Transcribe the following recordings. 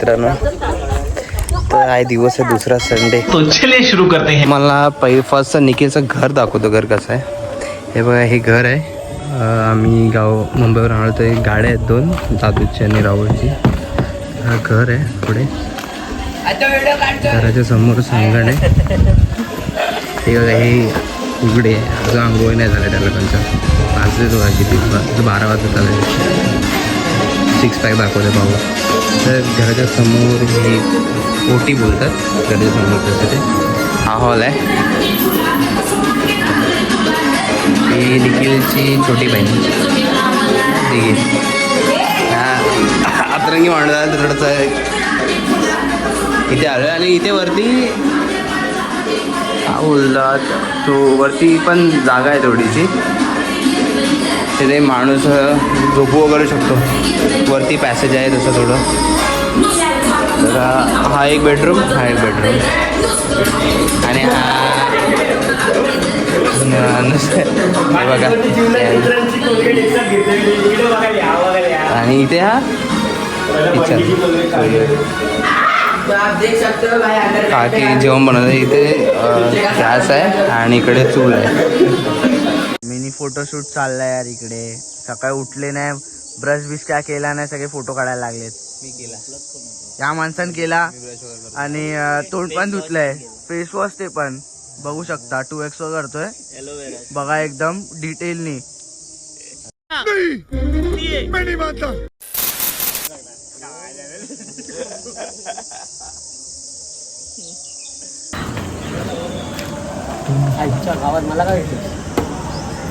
मित्रांनो तर आहे दिवस आहे दुसरा संडे तो शुरू करते हैं. मला पहि फर्स्ट निखिलचं घर दाखवतो घर कसं आहे. हे बघा हे घर आहे. आम्ही गाव मुंबईवर राहणार तर एक गाड्या आहेत दोन दादूची आणि राहुलची. हा घर आहे पुढे. घराच्या समोर संगण आहे. हे बघा हे उघडे आहे. अजून आंघोळ नाही झालं त्या लोकांचं वाजले बघा किती बारा वाजत आले सिक्स पॅक दाखवते भाऊ तर घराच्या समोर ही ओटी बोलतात घराच्या समोर तसं ते. हा हॉल आहे. ही निखिलची छोटी बहीण. ठीक आहे. हा अतरंगी मांडला थोडंसं इथे आलो आणि इथे वरती हा बोलतात तो वरती पण जागा आहे थोडीशी. तिथे माणूस झोपू वगैरे शकतो. वरती पॅसेज आहे तसं थोडं. तर हा एक बेडरूम हा एक बेडरूम आणि हा नुसतं बघा. आणि इथे हा किचन काकी जेवण बनवतं इथे गॅस आहे आणि इकडे चूल आहे. फोटोशूट चाललाय यार इकडे. सकाळी उठले नाही ब्रश बिश काय केला नाही सगळे फोटो काढायला लागलेत. मी केला. या माणसानं केला आणि तोंड पण धुतलंय. फेस वॉश ते पण. बघू शकता टू एक्स करतोय. बघा एकदम डिटेलनी आईच्या गावात मला काय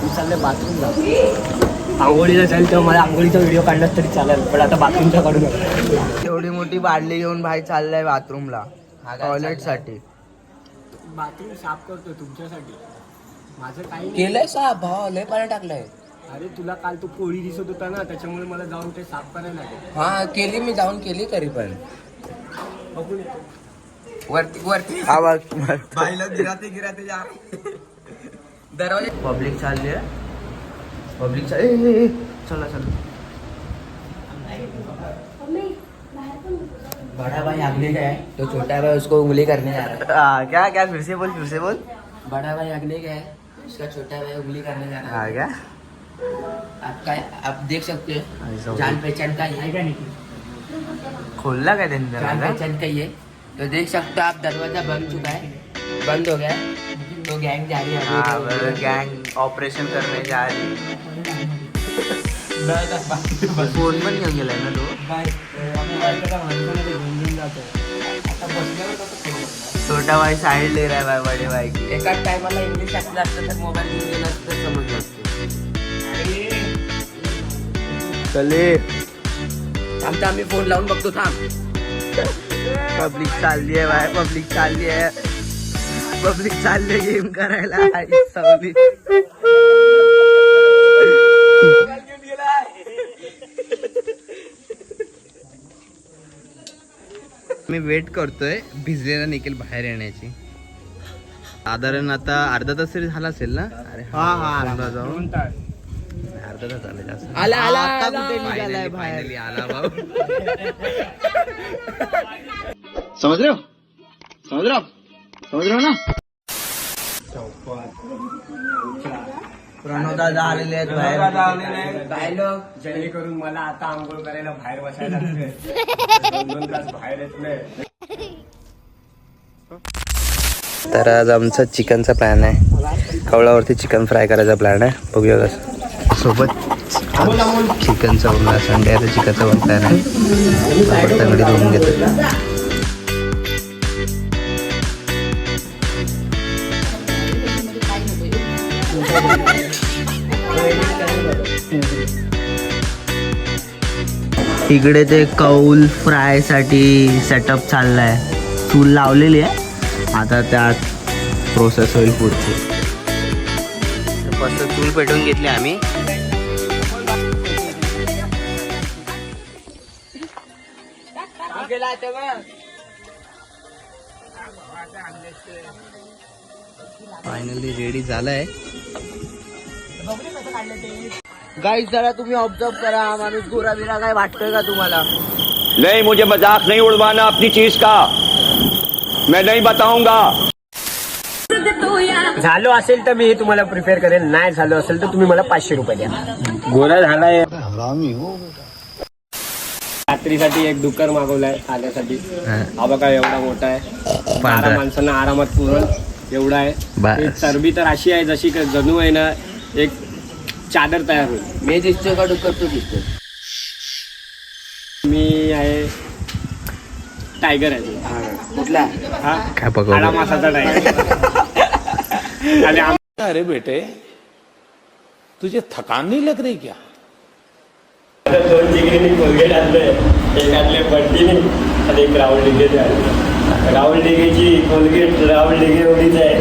मी चाललंय बाथरूम आंघोळीला जाईल तेव्हा मला आंघोळीचा व्हिडिओ काढलाच तरी चालेल पण आता बाथरूमचा काढू नका एवढी मोठी बादली घेऊन भाई चाललाय बाथरूमला टॉयलेटसाठी बाथरूम साफ करतो तुमच्यासाठी. माझं काही केलंय साहेब भाव लय पाणी टाकलंय. अरे तुला काल तू पोळी दिसत होता ना त्याच्यामुळे मला जाऊन ते साफ करायला लागेल. हा केली मी जाऊन केली तरी पण. वरती वरती. आवाज गिराते गिराते जा. दरवाज़ा पब्लिक चालली आहे पब्लिक चाल चला चला। बड़ा भाई अगले का है। तो छोटा भाई उसको उंगली करने जा रहा हाँ, क्या क्या फिर से बोल फिर से बोल। है बड़ा भाई अगले का है। उसका छोटा भाई उंगली करने जा रहा हाँ। है क्या आपका आप देख सकते हो। हो जान पहचान का ही है काय त्यांनी जान पहचान का ही है। तो देख सकते हो आप दरवाज़ा बंद चुका है। बंद हो गया है। तो गैंग जा रही है हाँ बरोबर गँग ऑपरेशन करने जा रही फोन पण घेऊन गेलाय ना तो छोटा भाई साइड ले रहा है भाई बड़े भाई की। एकाच टायमाला इंग्लिश असलं असतं तर मोबाईल घेऊन गेला असतं तर समजलं असतं चले। आमचा आम्ही फोन लावून बघतो थांब पब्लिक चालली आहे भाई पब्लिक चालली आहे पब्लिक चालली गेम करायला. सावली. मी वेट करतोय. भिजलेला निखिल बाहेर येण्याची. साधारण आता अर्धा तास तरी झाला असेल ना? अरे हा समजा जाऊन अर्धा तास झाला जास्त. आला आला आता आला. कुठे निघालाय फायनली आला भाऊ. समझ रहे हो समझ रहे ना? प्रणव दादा आलेले आहेत. बाहेर जेणेकरून मला आता आंघोळ करायला बाहेर बसायला लागतंय. दोन दोन तास बाहेर येत नाही तर आज आमचा चिकनचा प्लॅन आहे. कवळावरती चिकन फ्राय करायचा प्लॅन आहे. बघूया कसं. सोबत चिकनचा उरला संडे आहे तर चिकनचा पण प्लॅन आहे. तंगडी धुवून घेतो इकडे ते कौल फ्रायसाठी सेटअप चाललाय. चूल लावलेली आहे? आता त्यात प्रोसेस होईल पुढची. फक्त चूल पेटवून घेतली आम्ही. फायनली रेडी झालाय. गाईज जरा तुम्ही ऑब्झर्व करा. माणूस गोरा बिरा काय वाटतोय का तुम्हाला? नहीं मुझे मजाक नहीं उड़वाना अपनी चीज का। मैं नहीं बताऊंगा। झालो असेल तर मी हे तुम्हाला प्रिपेअर करेल नाही झालो असेल तर तुम्ही मला पाचशे रुपये द्या. गोरा झालाय रात्रीसाठी एक डुक्कर मागवलाय खाण्यासाठी. हा बघा एवढा मोठा आहे. बारा माणसांना आरामात पुरण एवढा आहे. बस. ही चरबी तर अशी आहे जशी का जणू आहे ना एक चादर तयार होईल. मी दिसतो का डुक्कर तू दिसतो मी आहे टायगर आहे. तो. कुठला? हा? काय? काळा मासाचा टायगर आणि आम- अरे बेटे तुझे थकान नहीं लग रही क्या? दोन डिग्रीनी कोलगेट आणले एक आणले बंटीने आणि एक राहुल डिगेने आणले राहुल डिगेची कोलगेट राहुल डिगे एवढीच आहे.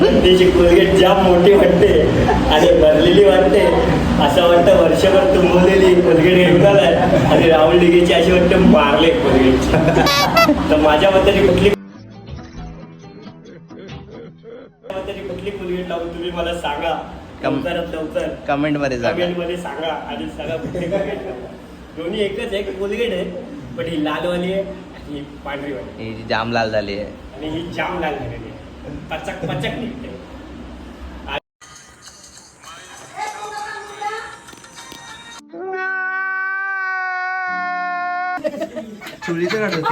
बंटीची कोलगेट जाम मोठी वाटते आणि भरलेली वाटते. असं वाटतं वर्षभर तुंबवलेली कोलगेट घेऊन आलाय आणि राहुल डिगेची अशी वाटतं मारले कोलगेटची. तर माझ्याबद्दल कुठली माझ्याबद्दल कुठली कोलगेट लावून तुम्ही मला सांगा. लवकरात लवकर कमेंटमध्ये कमेंटमध्ये सांगा आणि सांगा कुठली कोलगेट लावू. दोन्ही एकच आहे कोलगेट आहे पण ही लालवाली आहे. ही पांढरीवाली ही जी जाम लाल झाली आहे. आणि ही जाम लाल झालेली आहे. पचक पचक निघते. चुलीचं काढत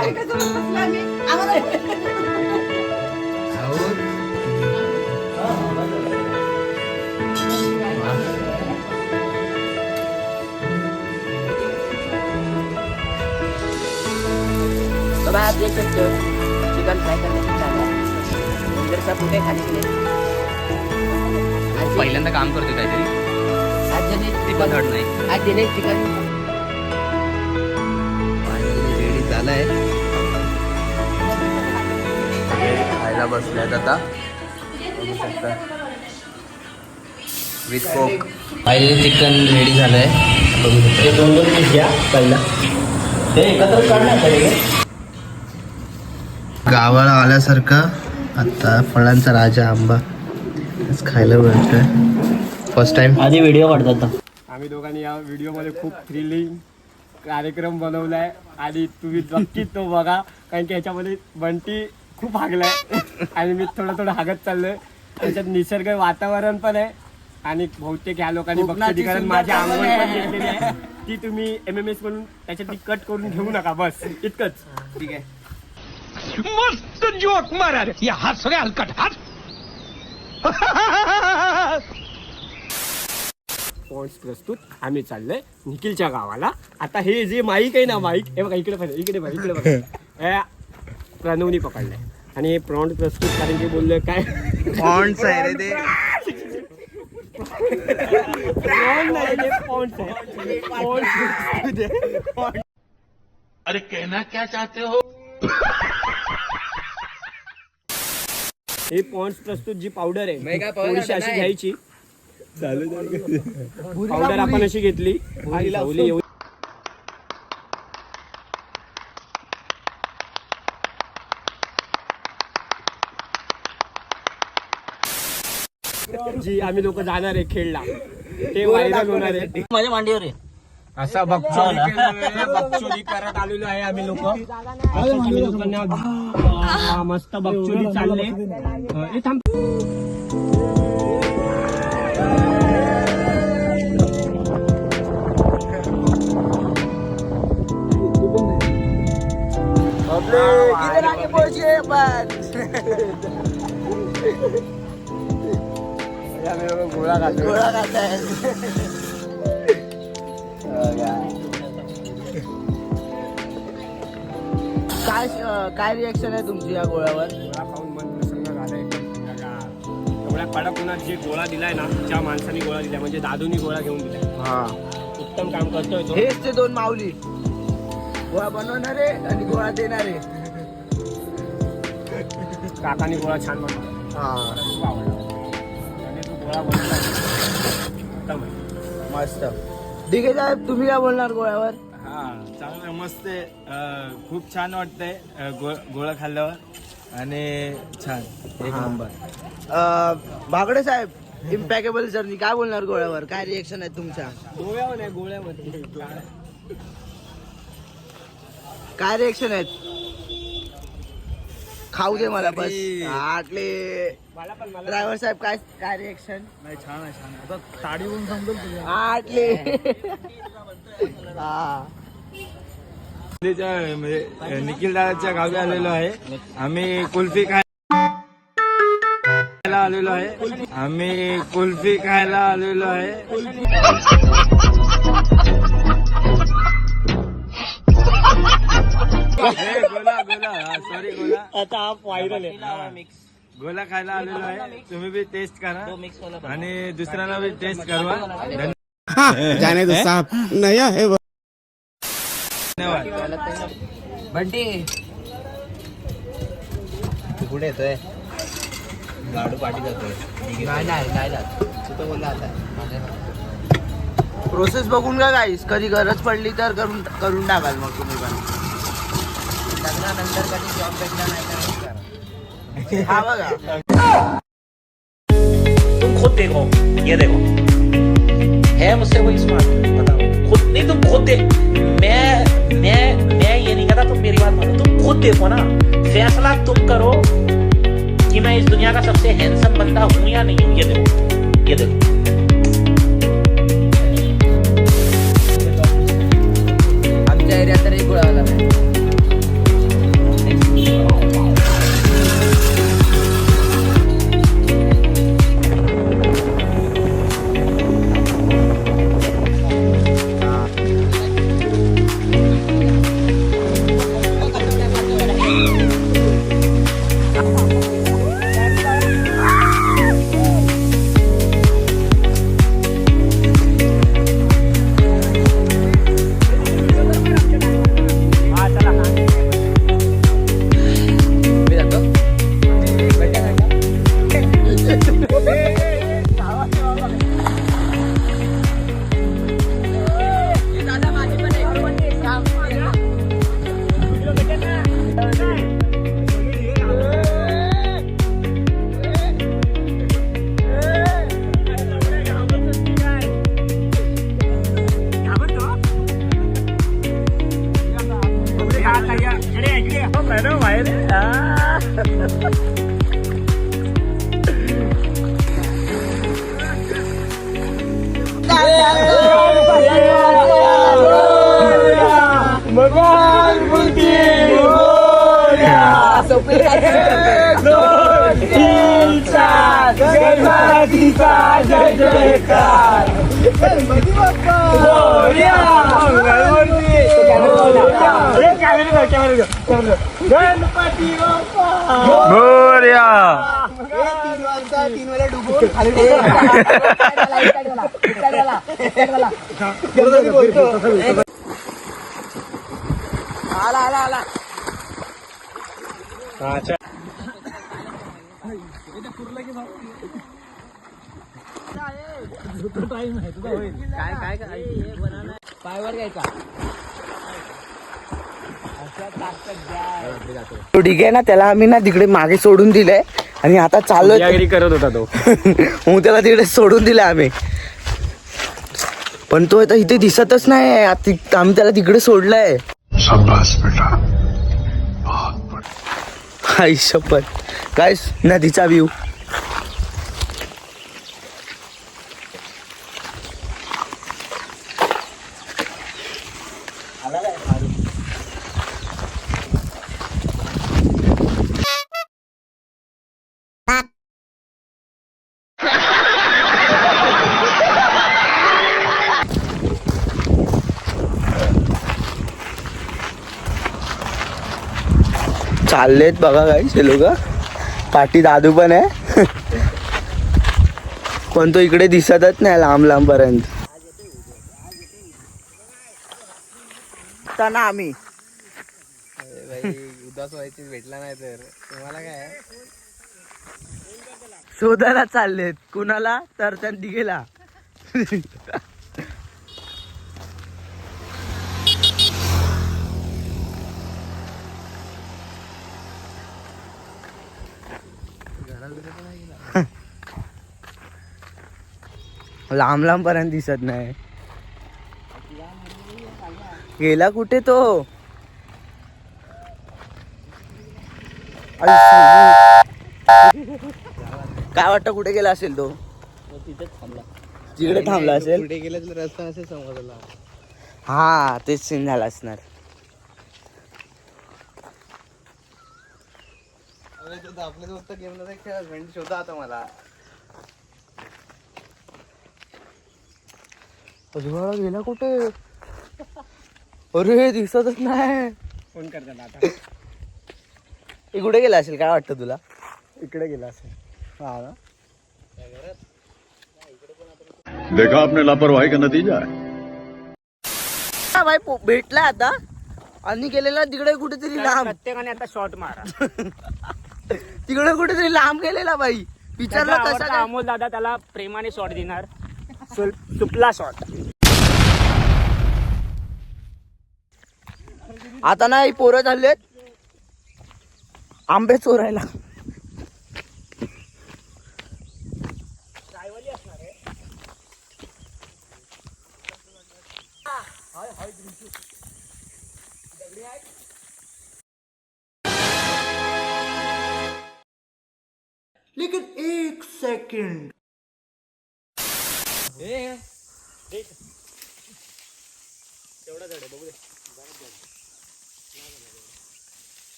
चिकन फ्राई करने की चालू इधर सब उठे खाने के लिए आज पहिल्यांदा काम करतोय काहीतरी. आज जने चिकन हट नाही. आज जने चिकन रेडी झालंय. खायला बसल्यात आता बघू शकता. With Coke finally chicken ready झालंय बघू शकता हे दोन दोन पीस घ्या पहिला. ते एकत्र काढणार गावाला आल्यासारखं आता फळांचा राजा आंबा. आज खायला मिळतोय. फर्स्ट टाइम आधी व्हिडिओ काढतात आम्ही दोघांनी या व्हिडिओमध्ये खूप थ्रिलिंग कार्यक्रम बनवलाय. आणि तुम्ही नक्कीच तो बघा. कारण की ह्याच्यामध्ये बंटी खूप हागलाय. आणि मी थोडं थोडं हागत चाललोय. त्याच्यात निसर्ग वातावरण पण आहे. आणि बहुतेक ह्या लोकांनी बघतो कारण माझी आंघोळ पण घेतलेली आहे. ती तुम्ही एम एम एस म्हणून त्याच्यात ती कट करून घेऊ नका. बस. इतकंच. ठीक आहे. मस्त जोक मारा रे या हस रे हलकट हस पॉइंट्स प्रस्तुत. आम्ही चाललोय निखिलच्या गावाला. आता हे जे माईक आहे ना माईक हे बघा इकडे बघा इकडे बघा इकडे बघा. हे प्रणवनी पकडलाय. आणि प्रॉन्ट प्रस्तुत कारण की बोललोय काय? फॉन्ट्स आहे रे ते. प्रॉन्ट नाही ते पॉन्ट्स आहे. Ponds. अरे कहना क्या चाहते हो? हे पॉन्ड्स प्रस्तुत जी पावडर आहे थोडीशी अशी. घ्यायची. पावडर आपण अशी घेतली. आणि एवढी. जी आम्ही लोक जाणार आहे खेळला ते व्हायरल होणार आहे. माझ्या मांडीवर आहे. असा बकचोदी बकचोदी करत आलेलो आहे आम्ही लोक आम्ही लोकांना मस्त बकचोदी चालले अं, ए, थांब आम्ही लोक गोळा घालतो काय काय रिएक्शन आहे तुमची या गोळ्यावर? गोळा खाऊन मन प्रसन्न झालंय. एवढ्या कडक उन्हात जे गोळा दिलाय ना ज्या माणसाने गोळा दिलाय म्हणजे दादूनी गोळा घेऊन दिलाय. हा. उत्तम काम करतोय तो. हेच ते दोन माऊली. गोळा बनवणारे आणि गोळा देणारे. काकानी गोळा छान बनवला. हा. खूप आवडला. आणि तो गोळा बनवला. उत्तम आहे. मस्त. ठीक आहे साहेब तुम्ही काय बोलणार गोळ्यावर? हा चांगलं मस्त आहे. अं, खूप छान वाटतंय अं, गो गोळा खाल्ल्यावर. आणि छान एक नंबर. अं, भागडे साहेब इम्पॅकेबल जर्नी काय बोलणार गोळ्यावर? काय रिएक्शन आहे तुमच्या? गोळ्यावर नाही गोळ्यामध्ये काय रिएक्शन आहेत? खाऊ दे मला बस. आटले. ड्रायव्हर साहेब काय काय रिएक्शन नाही छान आहे छान आता ताडी होऊन समजेल तुझ्या आटले हा. म्हणजे निखिल दादाच्या गावी आलेलो आहे. आम्ही कुल्फी खायला आलेलो आहे. आम्ही कुल्फी खायला आलेलो आहे. गोला गोला. सॉरी गोला. आता हा व्हायरल आहे. गोला खायला आलेलो आहे. तुम्ही बी टेस्ट करा. आणि दुसऱ्यांना बी टेस्ट करवा धन्यवाद. बंटी तू कुठे येतोय. लाडू पाठी जातोय नाही नाही नाही जात तू तर बोलला आता. प्रोसेस बघून का गाईस कधी गरज पडली तर करून करून टाकाल मग तुम्ही पण. लग्नानंतर कधी जॉब भेटला नाही तर हा तुम खुद देखो ये देखो है मुझसे कोई स्मार्ट बताओ खुद नहीं तुम खुद देख मैं मैं मैं ये नहीं कहता तुम मेरी बात मानो तुम खुद देखो ना फैसला तुम करो कि मैं इस दुनिया का सबसे हैंडसम बंदा हूँ या नहीं हूँ ये देखो ये देखो mana main ah. Berbang putih muda Sopir Cinta Jangan kita jajakan Berbagi bapak Boya Bangun गोर्या. आला आला आला काय काय काय? पायवर घ्यायचा. तो ठीक आहे ना त्याला आम्ही ना तिकडे मागे सोडून दिलंय. आणि आता यागिरी करत होता तो. मग त्याला तिकडे सोडून दिलं आम्ही. पण तो आता इथे दिसतच नाही आती- आम्ही त्याला तिकडे सोडलंय. आई शपथ. काय नदीचा व्ह्यू चाललेत बघा काय हे लोक. पाठी दादू पण आहे. पण तो इकडे दिसतच नाही लांब लांब पर्यंत. ना आम्ही. उदास व्हायची भेटला नाही तर. तुम्हाला काय शोधायला चाललेत. कुणाला? तर त्या दिघेला लांब लांब पर्यंत दिसत नाही. गेला कुठे तो? काय वाटतं कुठे गेला असेल तो? तिथे थांबला तिकडे थांबला असेल? कुठे गेला रस्ता असेल हा तेच सीन झाला असणार. आपल्या दोस्त गेमला खेळ फ्रेंड शोधा आता मला. गेला कुठे? अरे दिसतच नाही. फोन करताना आता. कुठे गेला असेल? काय वाटतं तुला? इकडे गेला असेल. हा ना देखा आपने लापरवाही का नतीजा है? हा भाई पो- भेटला आता. आणि गेलेला तिकडे कुठेतरी लांब. प्रत्येकाने आता शॉट मारा. तिकडे कुठेतरी लांब गेलेला बाई. विचारलं कसा? अमोल दादा त्याला प्रेमाने शॉट देणार. सुल- सुपला शॉट आता नाही पोरं झालेत. आंबे चोरायला. लेकिन एक सेकंड।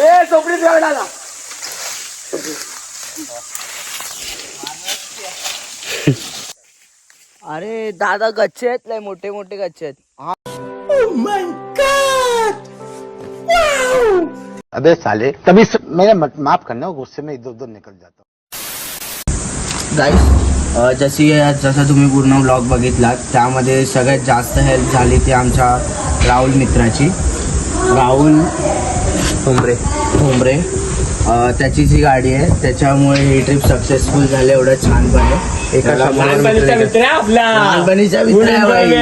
ए झोपडीत अरे दादा गच्चे आहेत लय मोठे मोठे गच्चे आहेत. हा. अबे साले कभी स... मेरे मत- माफ करना गुस्से में इधर उधर निकल जाता हूँ। गाईस जशी जसा तुम्ही पूर्ण ब्लॉग बघितलात त्यामध्ये सगळ्यात जास्त हेल्प झाली ती आमच्या राहुल मित्राची. राहुल ठोंबरे ठोंबरे अ, त्याची जी गाडी आहे त्याच्यामुळे ही ट्रिप सक्सेसफुल झाली एवढं छानपणे. एका मित्र आहे. आपला. लहानपणीचा मित्र आहे बाई.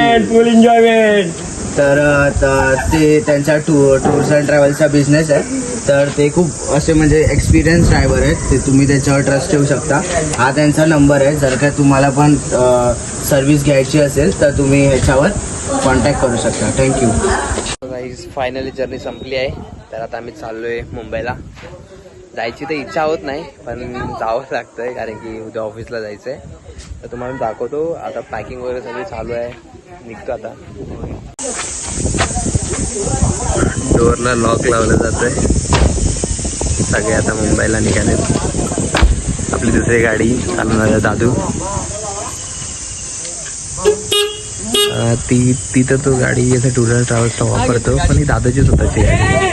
एन्जॉयमेंट तर ते त्यांचा टू टूर्स अँड ट्रॅव्हल्सचा बिझनेस आहे. तर ते खूप असे म्हणजे एक्सपिरियन्स ड्रायव्हर आहेत. ते तुम्ही त्यांच्यावर ट्रस्ट ठेवू शकता. हा त्यांचा नंबर आहे. जर का तुम्हाला पण सर्व्हिस घ्यायची असेल तर तुम्ही ह्याच्यावर कॉन्टॅक्ट करू शकता. थँक्यू फायनली जर्नी संपली आहे. तर आता आम्ही आहे मुंबईला. जायची तर इच्छा होत नाही पण जावं लागतंय कारण की उद्या ऑफिसला जायचं आहे तर तुम्हाला दाखवतो आता पॅकिंग वगैरे सगळी चालू आहे. निघतो आता. डोअरला लॉक लावलं जातंय. सगळे आता मुंबईला निघाले. आपली दुसरी गाडी चालवणार आहे दादू. ती ती तर तो गाडी असं टूर ट्रॅव्हल्सला वापरतो पण ही दादाची स्वतःची गाडी